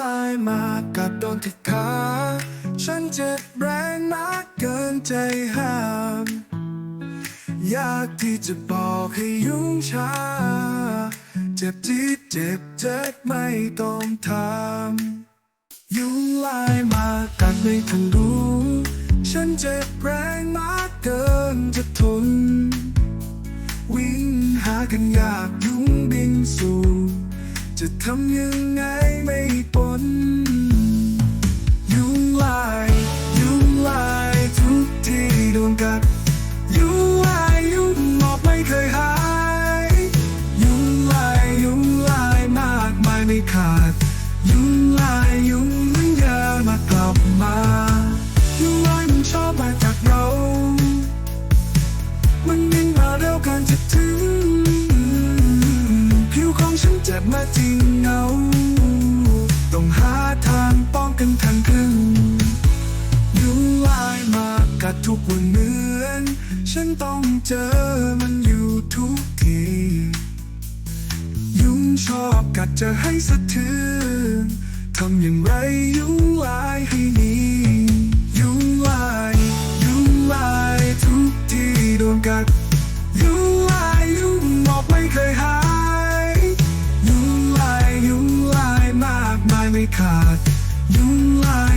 ลายมากัดโดนที่ขา ฉันเจ็บแรงมากเกินใจห้ามอยากที่จะบอกให้ยุ่งช้า เจ็บที่เจ็บเจ็บไม่ต้องทำยุงลายมากัดไม่ทันรู้ ฉันเจ็บแรงมากเกินจะทน วิ่งหากันยากยุงบินสู่จะทำยังไงไม่ ไม่ขาด ยุงลายยุงมันยามากลับมายุงลายมันชอบมาจากเรา มันยิ่งมาเร็วกันจะถึง ผิวของฉันเจ็บมาจริงเงา ต้องหาทางป้องกันทันครึ่งยุงลายมากัดทุกวันเหมือน ฉันต้องเจอมัน กัดจะให้สะเทือนทำอย่างไรยุลายให้หนียุงลายยุลายทุกที่โดนกัด ยุลายยุงหอกไม่เคยหาย ยุงลายยุลายมากมายไม่ขาด ยุงลาย